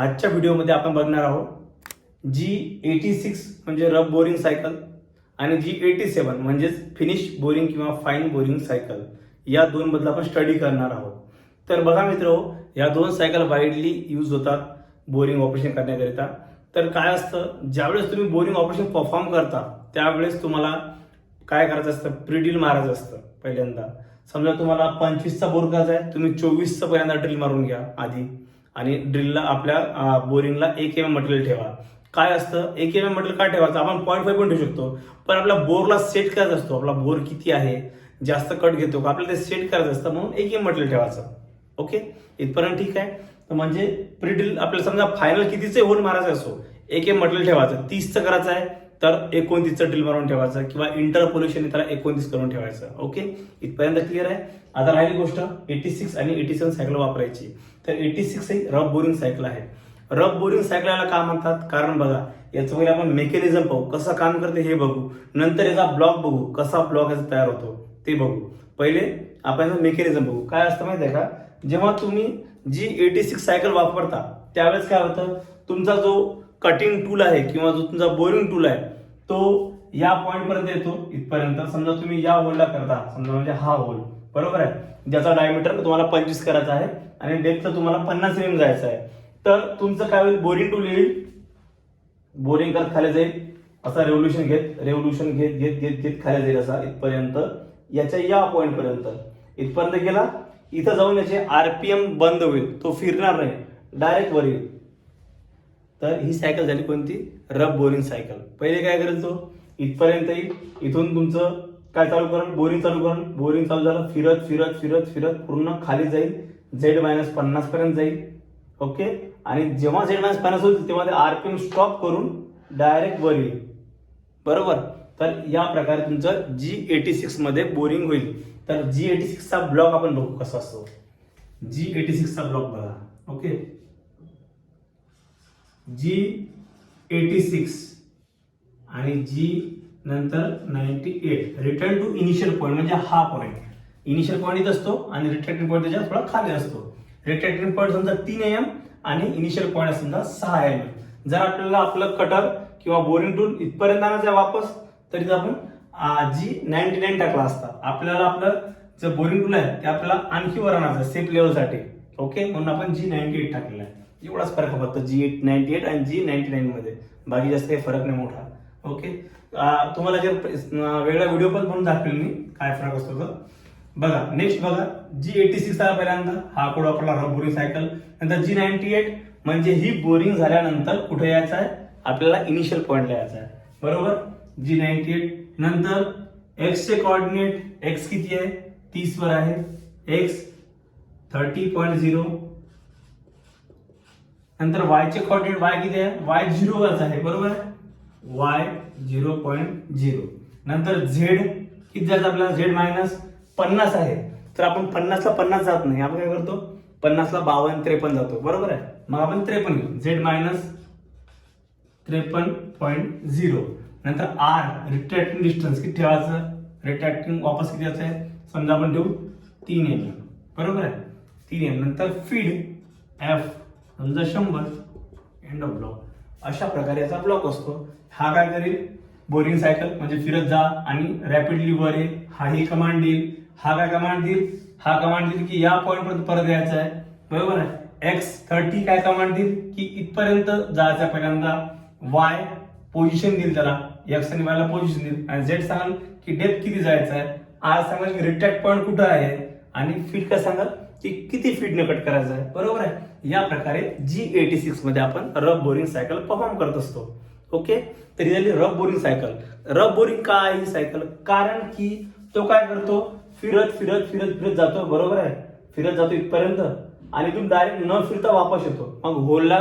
आजच्या व्हिडिओमध्ये आपण बघणार आहोत जी एटी सिक्स म्हणजे रब बोरिंग सायकल आणि जी एटी सेवन म्हणजेच फिनिश बोरिंग किंवा फाईन बोरिंग सायकल. या दोनबद्दल आपण स्टडी करणार आहोत. तर बघा मित्र या दोन सायकल वाईडली यूज होतात बोरिंग ऑपरेशन करण्याकरिता. तर काय असतं ज्यावेळेस तुम्ही बोरिंग ऑपरेशन परफॉर्म करता त्यावेळेस तुम्हाला काय करायचं असतं प्रिडील मारायचं असतं पहिल्यांदा. समजा तुम्हाला पंचवीसचा बोर करायचा आहे तुम्ही चोवीसचा पहिल्यांदा ड्रिल मारून घ्या आधी. आणि ड्रिलला आपल्या बोरिंगला एक एम मटेरियल ठेवा. काय असतं? एक एम मटेरियल काय ठेवायचं? आपण पॉईंट फाईव्ह पण ठेवू शकतो. पण आपल्या बोरला सेट करायचा असतो. आपला बोर किती आहे? जास्त कट घेतो का? आपल्याला ते सेट करायचं असतं म्हणून एक एम मटेरियल ठेवायचं. ओके इथपर्यंत ठीक आहे? तर म्हणजे ड्रिल आपल्याला समजा फायनल कितीचे होल मारायचं असो एक एम मटेरियल ठेवायचं. तीसचं करायचं आहे तर एकोणतीसचं ड्रिल मारून ठेवायचं. किंवा इंटरपोल्युशन त्याला एकोणतीस करून ठेवायचं. ओके इथपर्यंत क्लिअर आहे? आता राहिली गोष्ट एटी सिक्स आणि एटी सेवन सायकल वापरायची. तर एटी सिक्स ही रब बोरिंग सायकल आहे. रब बोरिंग सायकलला का म्हणतात? कारण बघा याचं पहिले आपण मेकॅनिझम पाहू. कसं काम करते हे बघू. नंतर याचा ब्लॉक बघू. कसा ब्लॉक याचा तयार होतो ते बघू. पहिले आपण मेकॅनिझम बघू. काय असतं माहिती आहे का? जेव्हा तुम्ही जी एटी सिक्स सायकल वापरता त्यावेळेस काय होतं? तुमचा जो कटिंग टूल आहे किंवा जो तुमचा बोरिंग टूल आहे तो या पॉईंटपर्यंत येतो. इथपर्यंत. समजा तुम्ही या होलला करता. समजा म्हणजे हा होल बरोबर आहे? ज्याचा डायमीटर तुम्हाला पंचवीस करायचा आहे आणि डेप्थ तुम्हाला पन्नास एम जायचं आहे. तर तुमचं काय होईल? बोरिंग टूल येईल. बोरिंग करत खाली जाईल. असा रेव्होल्युशन घेत रेव्होल्युशन घेत घेत घेत घेत खाली जाईल असा इथपर्यंत. याच्या या पॉईंट पर्यंत. इथपर्यंत गेला. इथं जाऊन याचे आरपीएम बंद होईल. तो फिरणार नाही. डायरेक्ट वर येईल. तर ही सायकल झाली कोणती? रब बोरिंग सायकल पहिले काय करेल तो इथपर्यंत येईल. इथून तुमचं काय चालू करण बोरिंग चालू करण बोरिंग चालू झालं फिरत फिरत फिरत फिरत पूर्ण खाली जाईल. झेड मायनस पन्नास पर्यंत जाईल. ओके आणि जेव्हा झेड मायनस पन्नास होईल तेव्हा ते आरपीएम स्टॉप करून डायरेक्ट वर येईल. बरोबर? तर या प्रकारे तुमचं जी एटी सिक्समध्ये बोरिंग होईल. तर जी एटी सिक्सचा ब्लॉक आपण बघू कसा असतो. जी एटी सिक्सचा ब्लॉक बघा. ओके जी एटी सिक्स आणि जी नंतर ninety eight return to initial point म्हणजे हा पॉईंट इनिशियल पॉईंट इथं असतो आणि रिट्रॅक्टिंग पॉईंट त्याच्या थोडा खाली असतो. रिट्रॅक्टिंग पॉईंट समजा तीन एम आणि इनिशियल पॉईंट समजा सहा एम जर आपल्याला आपलं कटर किंवा बोरिंग टूल इथपर्यंत आणायचं आहे वापस तरी आपण जी नाईन्टी नाईन टाकला असता आपल्याला आपलं जे बोरिंग टूल आहे ते आपल्याला आणखी वर आणायचं सेफ लेवलसाठी ओके म्हणून आपण जी नाईन्टी एट टाकलेला आहे. एवढाच फरक फक्त जी एट नाईन्टी एट आणि जी नाईन्टी नाईन मध्ये. बाकी जास्त काही फरक नाही मोठा. ओके तुम्हाला जर वेगळा व्हिडिओ पण म्हणून दाखवेल मी काय फरक असतो तर बघा नेक्स्ट बघा जी एटी सिक्स आला पहिल्यांदा हा कोड वापरला बोरिंग सायकल नंतर जी नाईन्टी एट म्हणजे ही बोरिंग झाल्यानंतर कुठे यायचं आहे? आपल्याला इनिशियल पॉईंटला यायचं आहे. बरोबर? जी नाईन्टी एट नंतर एक्सचे कॉर्डिनेट एक्स किती आहे? तीस वर आहे. एक्स थर्टी पॉईंट झिरो नंतर वायचे कॉर्डिनेट वाय किती आहे? वाय झिरो वरच आहे. बरोबर? आहे वाय झिरो पॉईंट झिरो. नंतर झेड किती जायचं आपल्याला? झेड मायनस पन्नास आहे. तर आपण पन्नासला पन्नास जात नाही. आपण काय करतो? पन्नासला बावन्न त्रेपन्न जातो. बरोबर आहे? मग आपण त्रेपन्न घेऊ. झेड मायनस त्रेपन्न पॉईंट झिरो. नंतर आर रिट्रॅक्टिंग डिस्टन्स किती ठेवायचं? रिट्रॅक्टिंग वापस किती याचं आहे? समजा आपण ठेवू तीन एम बरोबर आहे? तीन एम नंतर फीड एफ समजा शंभर. एंड ऑफ ब्लॉक अशा प्रकारे याचा ब्लॉक असतो. हा काय करेल? बोरिंग सायकल म्हणजे फिरत जा आणि रॅपिडली वर ये. हा ही कमांड देईल हा काय कमांड देईल हा कमांड देईल की या पॉईंट पर्यंत परत यायचं आहे. बरोबर आहे? एक्स थर्टी काय कमांड देईल की इथपर्यंत जायचं पहिल्यांदा. वाय पोझिशन देईल त्याला. एक्स आणि वायला पोझिशन देईल. आणि झेड सांगाल की डेप्थ किती जायचं आहे? आर सांगाल की रिटॅक्ट पॉईंट कुठं आहे? आणि फीट काय सांगाल? की किती फीटने कट करायचं आहे? बरोबर आहे? या प्रकारे जी एटी सिक्समध्ये आपण रब बोरिंग सायकल परफॉर्म करत असतो. ओके? तर ही झाली रब बोरिंग सायकल रब बोरिंग का आहे ही सायकल कारण की तो काय करतो? फिरत फिरत फिरत फिरत जातो. बरोबर आहे? फिरत जातो इथपर्यंत. आणि तुम्ही डायरेक्ट न फिरता वापस येतो. मग होलला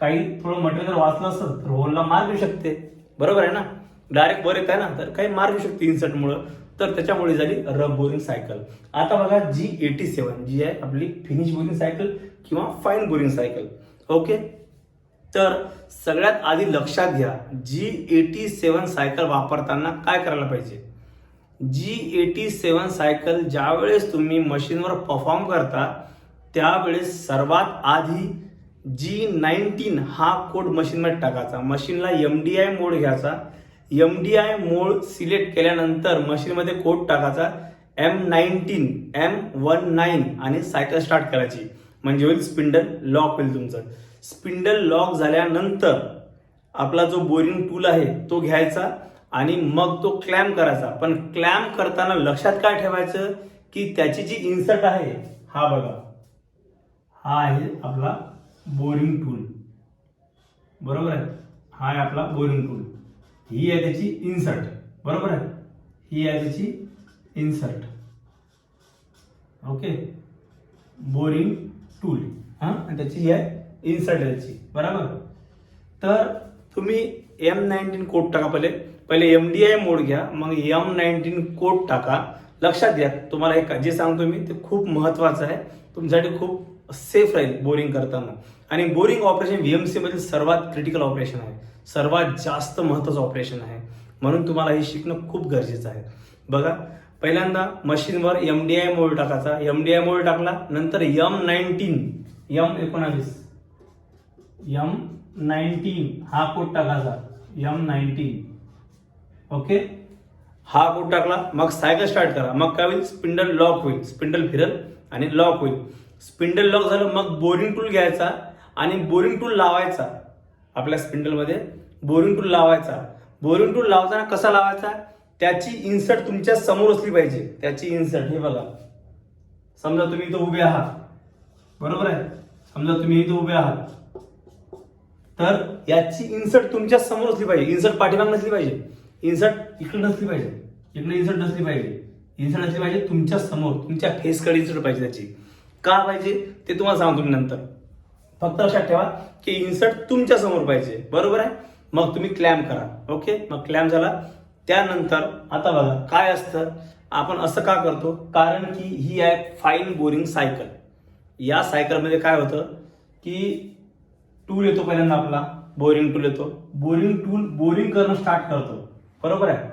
काही थोडं मटेरियल जर वाचलं असेल तर होलला मार घेऊ शकते. बरोबर आहे ना? डायरेक्ट वर आहे ना? तर काही मार देऊ शकते इन्सर्टमुळे तर त्याच्यामुळे झाली रब बोरिंग सायकल आता बघा जी एटी सेवन जी आहे आपली फिनिश बोरिंग सायकल किंवा फाईन बोरिंग सायकल ओके? तर सगळ्यात आधी लक्षात घ्या जी एटी सेवन सायकल वापरताना काय करायला पाहिजे? जी एटी सेवन सायकल ज्यावेळेस तुम्ही मशीनवर परफॉर्म करता त्यावेळेस सर्वात आधी जी नाईन्टीन हा कोड मशीनमध्ये टाकायचा. मशीनला एम डी आय मोड घ्यायचा. M D I mode select केल्यानंतर मशीनमध्ये कोड टाकायचा. M nineteen M one nine आणि सायकल स्टार्ट करायची. म्हणजे होईल स्पिंडल लॉक होईल तुमचं. स्पिंडल लॉक झाल्यानंतर आपला जो बोरिंग टूल आहे तो घ्यायचा आणि मग तो क्लॅम्प करायचा. पण क्लॅम्प करताना लक्षात काय ठेवायचं? की त्याची जी इन्सर्ट आहे हा बघा. हा आहे आपला बोरिंग टूल. बरोबर आहे? हा आहे आपला बोरिंग टूल. ही आहे त्याची इन्सर्ट. बरोबर आहे? ही आहे त्याची इन्सर्ट. ओके? Boring tool. हां? आणि त्याची ही आहे इन्सर्ट आहे बरोबर? तर तुम्ही एम नाईन्टीन कोड टाका पहिले. पहिले एम डी आय मोड घ्या मग एम नाईन्टीन कोड टाका. लक्षात घ्या तुम्हाला हे जे सांगतो मी ते खूप महत्वाचं आहे. तुमच्यासाठी खूप सेफ राहील बोरिंग करताना. आणि बोरिंग ऑपरेशन व्हीएमसी मधील सर्वात क्रिटिकल ऑपरेशन आहे. सर्वात जास्त महत्वाचं ऑपरेशन आहे. म्हणून तुम्हाला हे शिकणं खूप गरजेचं आहे. बघा पहिल्यांदा मशीनवर एम डी आय मोड टाकायचा. एम डी आय मोड टाकला नंतर एम नाईन्टीन एम एकोणावीस. एम नाईन्टीन हा कोड टाकायचा एम नाईन्टीन ओके हा कोड टाकला मग सायकल स्टार्ट करा. मग काय होईल? स्पिंडल लॉक होईल. स्पिंडल फिरल आणि लॉक होईल. स्पिंडल लॉक झालं मग बोरिंग टूल घ्यायचा आणि बोरिंग टूल लावायचा. आपल्या स्पिंडलमध्ये बोरिंग टूल लावायचा. बोरिंग टूल लावताना कसा लावायचा? त्याची इन्सर्ट तुमच्यासमोर असली पाहिजे. त्याची इन्सर्ट हे बघा. समजा तुम्ही इथं उभे आहात. बरोबर आहे? समजा तुम्ही इथं उभे आहात. तर याची इन्सर्ट तुमच्यासमोर असली पाहिजे. इन्सर्ट पाठीमाग नसली पाहिजे. इन्सर्ट इकडे नसली पाहिजे. इकडे इन्सर्ट नसली पाहिजे. इन्सर्ट असली पाहिजे तुमच्यासमोर. तुमच्या फेसकडे इन्सर्ट पाहिजे त्याची. का पाहिजे? ते तुम्हाला सांगतो मी नंतर. फक्त लक्षात ठेवा की इन्सर्ट तुमच्यासमोर पाहिजे. बरोबर आहे? मग तुम्ही क्लॅम करा. ओके मग क्लॅम झाला. त्यानंतर आता बघा काय असतं? आपण असं का करतो? कारण की ही आहे फाईन बोरिंग सायकल या सायकलमध्ये काय होतं? की टूल येतो पहिल्यांदा आपला. बोरिंग टूल येतो. बोरिंग टूल बोरिंग करणं स्टार्ट करतो. बरोबर आहे?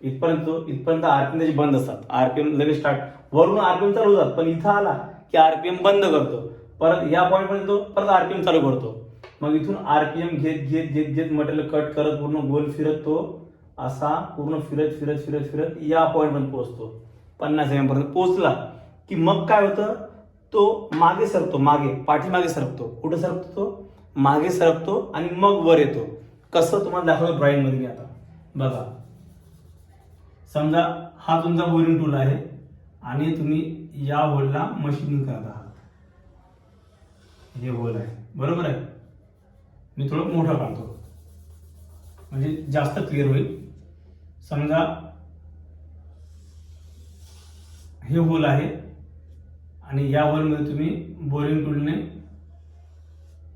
इथपर्यंत तो- इथपर्यंत आरपीएम त्याचे बंद असतात. आरपीएम लगेच स्टार्ट वरून आरपीएम चालू होतात. पण इथं आला की आरपीएम बंद करतो. परत या पॉईंटपर्यंत तो परत आरपीएम चालू करतो. मग इथून आरपीएम घेत घेत घेत घेत मटेरियल कट करत पूर्ण गोल फिरत. तो असा पूर्ण फिरत फिरत फिरत फिरत या पॉईंटपर्यंत पोहोचतो. पन्नास एम पर्यंत पोहोचला की मग काय होतं? तो मागे सरकतो मागे पाठीमागे सरकतो. कुठं सरकतो? तो मागे सरकतो आणि मग वर येतो. कसं तुम्हाला दाखवलं ड्रॉइंगमध्ये मी आता. बघा. समजा हा तुमचा बोरिंग टूल आहे आणि तुम्ही या होलला मशीनिंग करत आहात. हे होल आहे. बरोबर आहे? मी थोडं मोठं काढतो. म्हणजे जास्त क्लिअर होईल. समजा हे होल आहे. आणि या होलमध्ये तुम्ही बोरिंग टूलने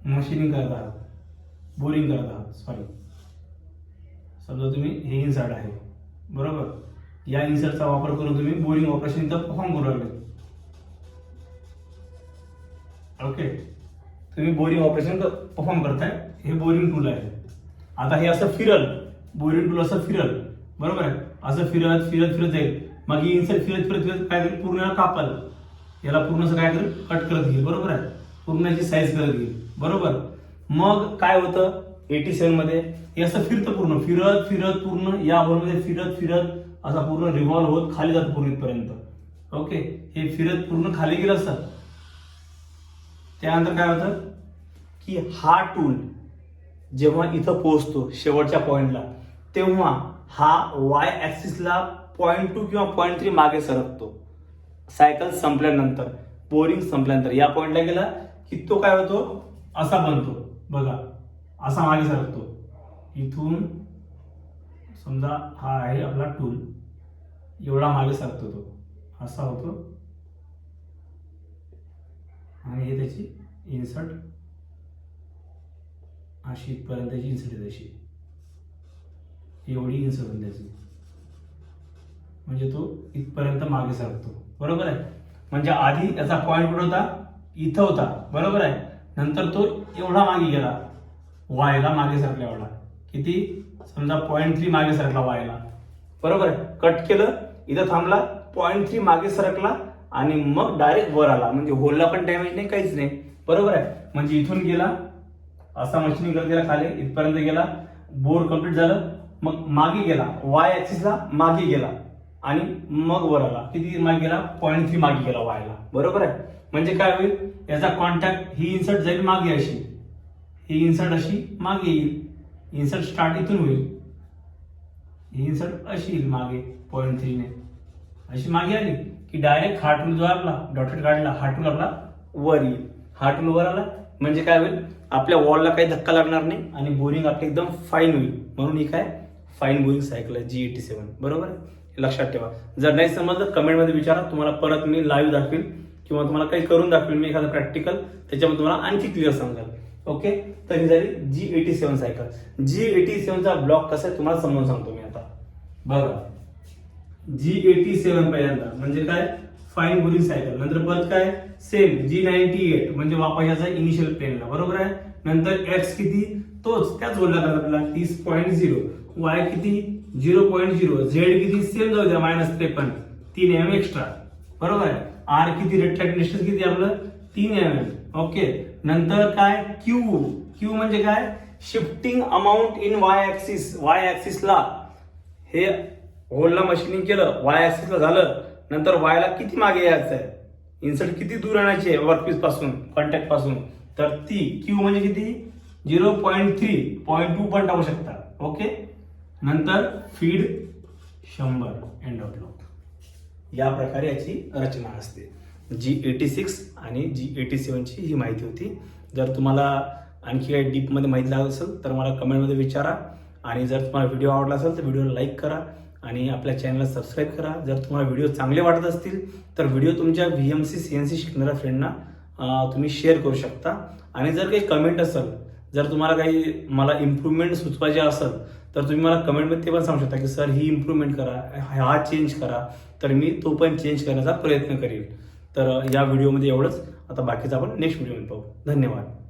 मशीनिंग करत आहात. बोरिंग करत आहात. सॉरी समजा तुम्ही हे इन्सर्ट आहे. बरोबर? या इन्सर्टचा वापर करून तुम्ही बोरिंग ऑपरेशन इथं परफॉर्म करू लागले. ओके तुम्ही बोरिंग ऑपरेशन परफॉर्म करताय. हे बोरिंग टूल आहे. आता हे असं फिरल. बोरिंग टूल असं फिरल. बरोबर आहे? असं फिरत फिरत फिरत जाईल. मग इन्सर्ट फिरत फिरत फिरत काय पूर्ण याला कापल. याला पूर्ण असं काय करेल? कट करत घेईल. बरोबर आहे? पूर्ण याची साईज करत घेईल. बरोबर? मग काय होतं? एटी सेवनमध्ये हे असं फिरतं पूर्ण. फिरत फिरत पूर्ण. या होलमध्ये फिरत फिरत असा पूर्ण रिव्हॉल्व होत खाली जातो पूर्ण इथपर्यंत. ओके हे फिरत पूर्ण खाली गेलं असतं. त्यानंतर काय होतं? की हा टूल जेव्हा इथं पोहोचतो शेवटच्या पॉइंटला तेव्हा हा वाय ऍक्सिसला पॉईंट टू किंवा पॉईंट थ्री मागे सरकतो. सायकल संपल्यानंतर बोरिंग संपल्यानंतर या पॉइंटला गेला की तो काय होतो? असा बनतो. बघा असा मागे सरकतो. इथून समजा हा आहे आपला टूल एवढा मागे सरकतो तो. असा होतो. आणि हे त्याची इन्सर्ट अशी इथपर्यंत त्याची इन्सर्ट आहे तशी. एवढी इन्सर्ट होईल त्याची. म्हणजे तो इथपर्यंत मागे सरकतो. बरोबर आहे? म्हणजे आधी याचा पॉईंट कुठे होता? इथं होता. बरोबर आहे? नंतर तो एवढा मागे गेला. वायला मागे सरकला एवढा. किती? समजा पॉईंट थ्री मागे सरकला वायला. बरोबर आहे? कट केलं इथं थांबला पॉईंट थ्री मागे सरकला आणि मग डायरेक्ट वर आला. म्हणजे होलला पण डॅमेज नाही काहीच नाही. बरोबर आहे? म्हणजे इथून गेला असा मशीनिंग करत गेला खाली इथपर्यंत गेला बोर कंप्लीट झालं मग मागे गेला. वाय ऍक्सिसला मागे गेला. आणि मग वर आला किती मागे गेला? पॉईंट थ्री मागे गेला वायला. बरोबर आहे? म्हणजे काय होईल? याचा कॉन्टॅक्ट ही इन्सर्ट जाईल मागे अशी. ही इन्सर्ट अशी मागे येईल. इन्सर्ट स्टार्ट इथून होईल. ही इन्सर्ट अशी येईल मागे पॉईंट थ्रीने अशी मागे आली की डायरेक्ट हा टूल जो आपला डॉटेड काढला हा टूल आपला वर येईल. हा टूल वर आला म्हणजे काय होईल? आपल्या वॉलला काही धक्का लागणार नाही आणि बोरिंग आपली एकदम फाईन होईल. म्हणून ही काय? फाईन बोरिंग सायकल आहे जी एटी सेवन बरोबर आहे? लक्षात ठेवा. जर नाही समजलं कमेंटमध्ये विचारा. तुम्हाला परत मी लाईव्ह दाखवेल किंवा तुम्हाला काही करून दाखवेल मी एखादं प्रॅक्टिकल त्याच्यामध्ये तुम्हाला आणखी क्लिअर समजेल. ओके तर ही झाली G eighty seven cycle G eighty सेवनचा block कसा आहे तुम्हाला समजून सांगतो मी आता. बघा. जी एटी सेवन पहिल्यांदा. म्हणजे काय? फाईन बोरिंग सायकल नंतर परत काय? सेम जी नाईन्टी एट म्हणजे वापरायचा इनिशियल प्लेनला बरोबर आहे? नंतर एक्स किती? तोच. त्याच बोलला आपल्याला तीस पॉईंट झिरो वाय किती? Zero point zero. झेड किती? सेम जाऊ द्या मायनस त्रेपन्न. तीन एम एक्स्ट्रा बरोबर आहे? आर किती? रेट्रॅक्ट डिस्टन्स किती आपलं? तीन एम एम ओके नंतर काय? क्यू क्यू म्हणजे काय? Shifting amount in Y axis Y ऍक्सिसला हे होलला मशीनिंग केलं. वाय ऍक्सिसला झालं. नंतर वायला किती मागे यायचं आहे? इन्सर्ट किती दूर आणायची आहे? वर्कपीसपासून कॉन्टॅक्टपासून. तर ती क्यू म्हणजे किती? Zero point three point two पण टाकू शकता. ओके नंतर फीड शंभर एंड ऑफ ब्लॉक या प्रकारे याची रचना असते. जी एटी सिक्स आणि जी एटी सेवनची ही माहिती होती. जर तुम्हाला आणखी काही डीपमध्ये माहिती लागत असेल तर मला कमेंटमध्ये विचारा. आणि जर तुम्हाला व्हिडिओ आवडला असेल तर व्हिडिओला लाईक करा. आणि आपल्या चॅनलला सबस्क्राईब करा. जर तुम्हाला व्हिडिओ चांगले वाटत असतील तर व्हिडिओ तुमच्या V M C C N C शिकणाऱ्या फ्रेंडना तुम्ही शेअर करू शकता. आणि जर काही कमेंट असेल जर तुम्हाला काही मला इम्प्रूव्हमेंट सुचवायचे असेल तर तुम्ही मला कमेंटमध्ये ते पण सांगू शकता की सर ही इम्प्रूव्हमेंट करा हा चेंज करा. तर मी तो पण चेंज करण्याचा प्रयत्न करेल तर या व्हिडिओमध्ये एवढंच. आता बाकीचं आपण नेक्स्ट व्हिडिओमध्ये पाहू. धन्यवाद.